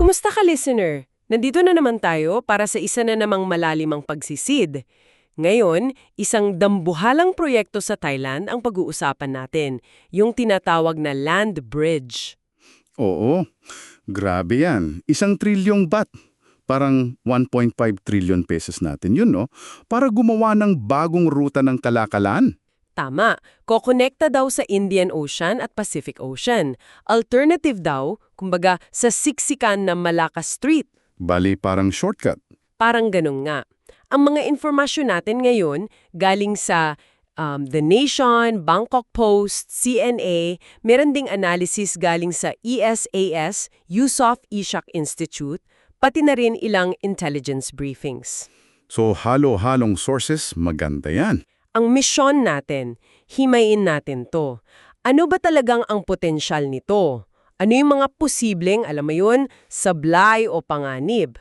Kumusta ka, listener? Nandito na naman tayo para sa isa na namang malalimang pagsisid. Ngayon, isang dambuhalang proyekto sa Thailand ang pag-uusapan natin, yung tinatawag na land bridge. Oo, grabe yan. Isang trilyong bat. Parang 1.5 trillion pesos natin yun, no? Para gumawa ng bagong ruta ng kalakalan. Tama, kokonekta daw sa Indian Ocean at Pacific Ocean. Alternative daw, kumbaga, sa siksikan na Malacca Street. Bali, parang shortcut. Parang ganun nga. Ang mga informasyon natin ngayon galing sa um, The Nation, Bangkok Post, CNA, meron ding analysis galing sa ESAS, Yusof Ishak Institute, pati na rin ilang intelligence briefings. So, halo-halong sources, maganda yan. Ang misyon natin, himayin natin to. Ano ba talagang ang potensyal nito? Ano yung mga posibleng, alam mo yun, sablay o panganib?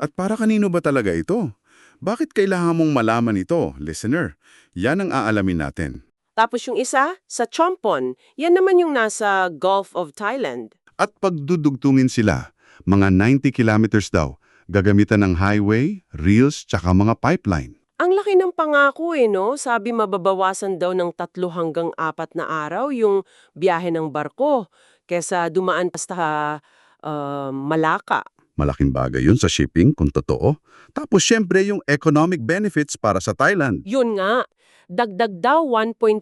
At para kanino ba talaga ito? Bakit kailangan mong malaman ito, listener? Yan ang aalamin natin. Tapos yung isa, sa Chompon, yan naman yung nasa Gulf of Thailand. At pagdudugtungin sila, mga 90 kilometers daw, gagamitan ng highway, rails, tsaka mga pipeline. Ang laki ng pangako eh, no? Sabi mababawasan daw ng tatlo hanggang apat na araw yung biyahe ng barko kesa dumaan basta uh, Malaka. Malaking bagay yun sa shipping, kung totoo. Tapos syempre yung economic benefits para sa Thailand. Yun nga, dagdag daw 1.5%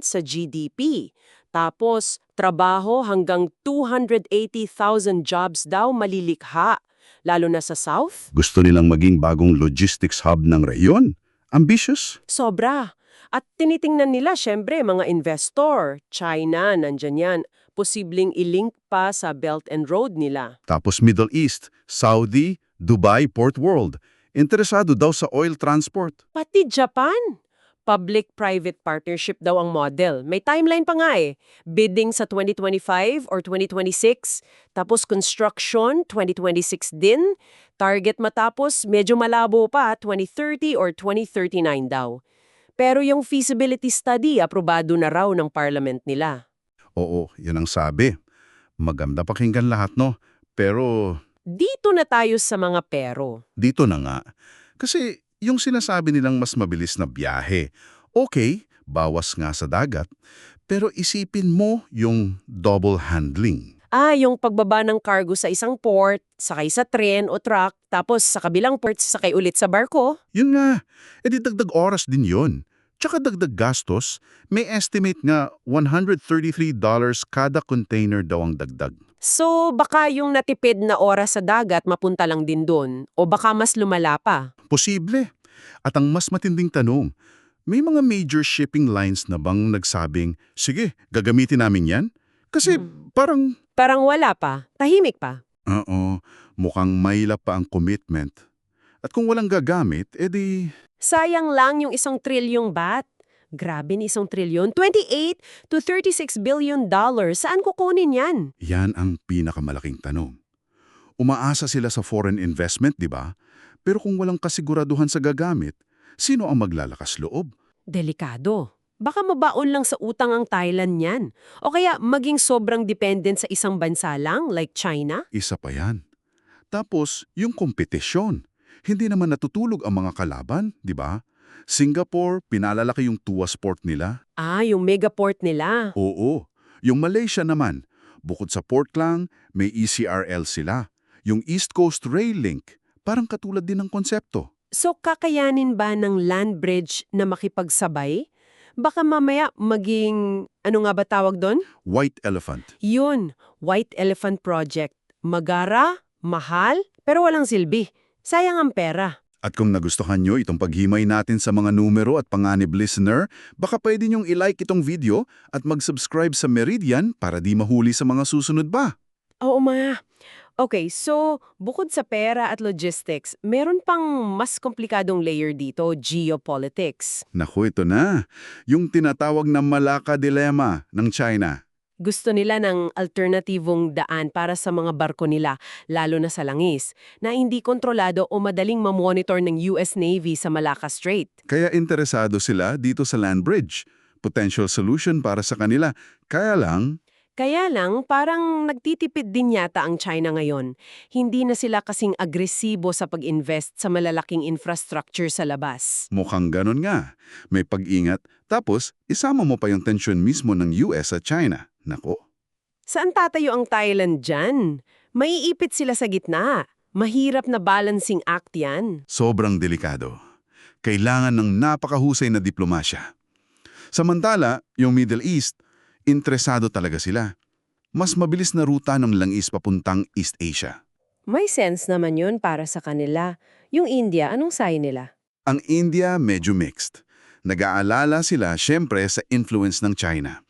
sa GDP. Tapos, trabaho hanggang 280,000 jobs daw malilikha, lalo na sa South. Gusto nilang maging bagong logistics hub ng reyon. Ambitious? Sobra. At tinitingnan nila, syempre, mga investor, China, nandyan yan, posibleng ilink pa sa Belt and Road nila. Tapos Middle East, Saudi, Dubai, Port World. Interesado daw sa oil transport. Pati Japan. Public-private partnership daw ang model. May timeline pa nga eh. Bidding sa 2025 or 2026. Tapos construction, 2026 din. Target matapos, medyo malabo pa, 2030 or 2039 daw. Pero yung feasibility study, aprobado na raw ng parliament nila. Oo, yun ang sabi. Maganda pakinggan lahat, no? Pero Dito na tayo sa mga pero. dito na nga. Kasi yung sinasabi nilang mas mabilis na biyahe, okay, bawas nga sa dagat, pero isipin mo yung double handling. Ah, yung pagbaba ng cargo sa isang port, sakay sa tren o truck, tapos sa kabilang port, sakay ulit sa barko. Yun nga, edi dagdag oras din yun. Tsaka dagdag gastos, may estimate nga $133 kada container daw ang dagdag. So, baka yung natipid na oras sa dagat mapunta lang din doon, o baka mas lumala pa. Posible. At ang mas matinding tanong, may mga major shipping lines na bang nagsabing, sige, gagamitin namin yan? Kasi parang, Parang wala pa, tahimik pa. oo, mukhang maila pa ang commitment. At kung walang gagamit, edi Sayang lang yung isang trilyong bat. Grabe ni isang trilyon. 28 to 36 billion dollars. Saan kukunin yan? yan ang pinakamalaking tanong. Umaasa sila sa foreign investment, di ba? Pero kung walang kasiguraduhan sa gagamit, sino ang maglalakas loob? Delikado. Baka mabaon lang sa utang ang Thailand yan. O kaya maging sobrang dependent sa isang bansa lang, like China. Isa pa yan. Tapos, yung kompetisyon. Hindi naman natutulog ang mga kalaban, di ba? Singapore, pinalalaki yung Tuas port nila. Ah, yung megaport nila. Oo. Yung Malaysia naman, bukod sa port lang, may ECRL sila. Yung East Coast Rail Link, parang katulad din ng konsepto. So kakayanin ba ng land bridge na makipagsabay? Baka mamaya maging, ano nga ba tawag doon? White Elephant. Yun, White Elephant Project. Magara, mahal, pero walang silbi. Sayang ang pera. At kung nagustuhan nyo itong paghimay natin sa mga numero at panganib listener, baka pwede nyong ilike itong video at mag-subscribe sa Meridian para di mahuli sa mga susunod ba. Oo ma. Okay, so bukod sa pera at logistics, meron pang mas komplikadong layer dito, geopolitics. Naku, ito na. Yung tinatawag na Malacca Dilemma ng China. Gusto nila ng alternatibong daan para sa mga barko nila, lalo na sa langis, na hindi kontrolado o madaling mamonitor ng US Navy sa Malacca Strait. Kaya interesado sila dito sa land bridge. Potential solution para sa kanila. Kaya lang, Kaya lang, parang nagtitipid din yata ang China ngayon. Hindi na sila kasing agresibo sa pag-invest sa malalaking infrastructure sa labas. Mukhang ganun nga. May pag-ingat, tapos isama mo pa yung tensyon mismo ng US at China. Nako, Saan tatayo ang Thailand dyan? Maiipit sila sa gitna. Mahirap na balancing act yan. sobrang delikado. Kailangan ng napakahusay na diplomasya. Samantala, yung Middle East, interesado talaga sila. Mas mabilis na ruta ng langis papuntang East Asia. May sense naman yun para sa kanila. Yung India, anong say nila? Ang India medyo mixed. Nag-aalala sila syempre sa influence ng China.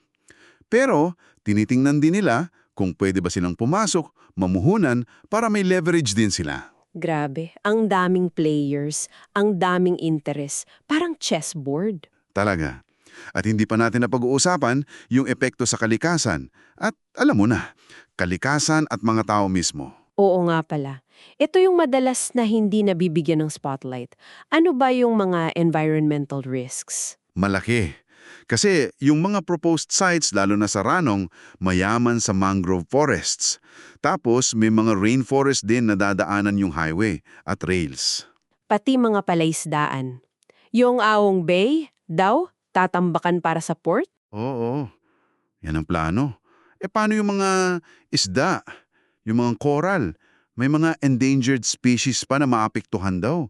Pero tinitingnan din nila kung pwede ba silang pumasok, mamuhunan para may leverage din sila. Grabe, ang daming players, ang daming interest, parang chessboard. Talaga. At hindi pa natin napag-uusapan yung epekto sa kalikasan. At alam mo na, kalikasan at mga tao mismo. Oo nga pala. Ito yung madalas na hindi nabibigyan ng spotlight. Ano ba yung mga environmental risks? Malaki. Kasi yung mga proposed sites, lalo na sa Ranong, mayaman sa mangrove forests. Tapos may mga rainforest din na dadaanan yung highway at rails. Pati mga palaisdaan. Yung Aong Bay, daw, tatambakan para sa port? Oo, yan ang plano. E paano yung mga isda? Yung mga coral? May mga endangered species pa na maapektuhan daw.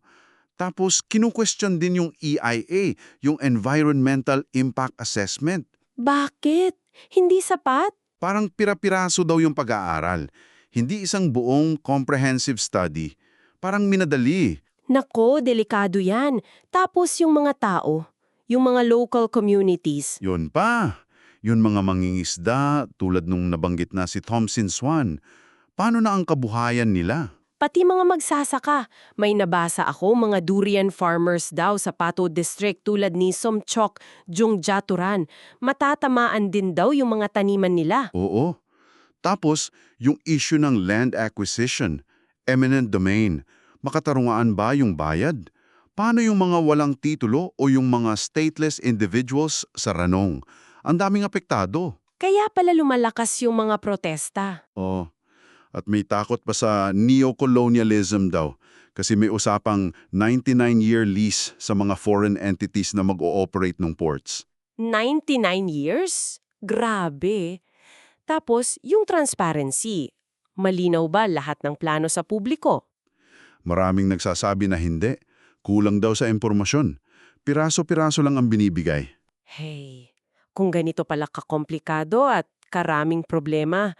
Tapos, kinu-question din yung EIA, yung Environmental Impact Assessment. Bakit? Hindi sapat? Parang pira-piraso daw yung pag-aaral. Hindi isang buong comprehensive study. Parang minadali. Nako, delikado yan. Tapos yung mga tao, yung mga local communities. Yun pa. Yun mga mangingisda tulad nung nabanggit na si Thompson Swan. Paano na ang kabuhayan nila? Pati mga magsasaka. May nabasa ako mga durian farmers daw sa Pato District tulad ni Somchok, Jungjaturan. Matatamaan din daw yung mga taniman nila. Oo. Tapos, yung issue ng land acquisition, eminent domain, makatarungaan ba yung bayad? Paano yung mga walang titulo o yung mga stateless individuals sa ranong? Ang daming apektado. Kaya pala lumalakas yung mga protesta. Oh. At may takot pa sa neocolonialism daw kasi may usapang 99-year lease sa mga foreign entities na mag-ooperate ng ports. 99 years? Grabe. Tapos, yung transparency. Malinaw ba lahat ng plano sa publiko? Maraming nagsasabi na hindi. Kulang daw sa impormasyon. Piraso-piraso lang ang binibigay. Hey, kung ganito pala kakomplikado at karaming problema,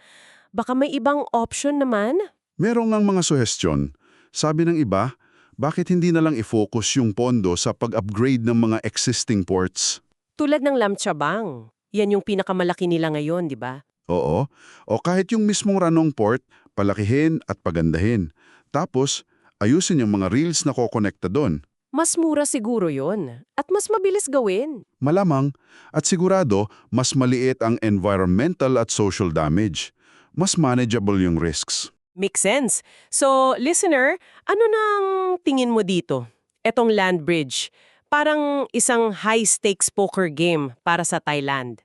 baka may ibang option naman? Meron ngang mga suhestyon. Sabi ng iba, bakit hindi na lang i-focus yung pondo sa pag-upgrade ng mga existing ports? Tulad ng Lamchabang. Yan yung pinakamalaki nila ngayon, di ba? Oo. O kahit yung mismong ranong port, palakihin at pagandahin. Tapos, ayusin yung mga reels na kokonekta doon. Mas mura siguro yon at mas mabilis gawin. Malamang, at sigurado, mas maliit ang environmental at social damage. Mas manageable yung risks. Makes sense. So, listener, ano nang tingin mo dito? Etong land bridge, parang isang high-stakes poker game para sa Thailand.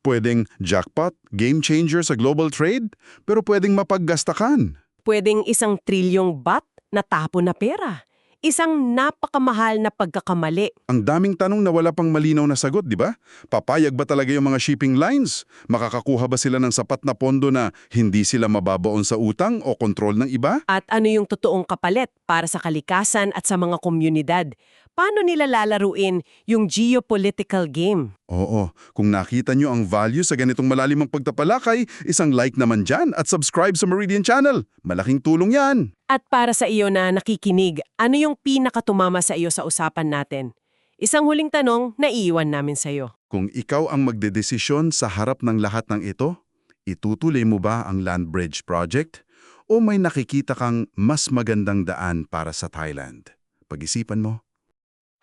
Pwedeng jackpot, game changer sa global trade, pero pwedeng mapaggastakan. Pwedeng isang trilyong bat na tapo na pera. Isang napakamahal na pagkakamali. Ang daming tanong na wala pang malinaw na sagot, di ba? Papayag ba talaga yung mga shipping lines? Makakakuha ba sila ng sapat na pondo na hindi sila mababaon sa utang o kontrol ng iba? At ano yung totoong kapalit para sa kalikasan at sa mga komunidad? Paano nila lalaruin yung geopolitical game? Oo, kung nakita nyo ang value sa ganitong malalimang pagtapalakay, isang like naman dyan at subscribe sa Meridian Channel. Malaking tulong yan! At para sa iyo na nakikinig, ano yung pinakatumama sa iyo sa usapan natin? Isang huling tanong na iiwan namin sa iyo. Kung ikaw ang magdedesisyon sa harap ng lahat ng ito, itutuloy mo ba ang Land Bridge Project o may nakikita kang mas magandang daan para sa Thailand? Pag-isipan mo.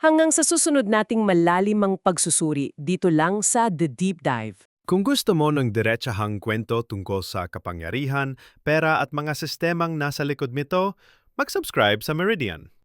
Hanggang sa susunod nating malalimang pagsusuri dito lang sa The Deep Dive. Kung gusto mo ng diretsahang kwento tungkol sa kapangyarihan, pera at mga sistemang nasa likod nito, mag-subscribe sa Meridian.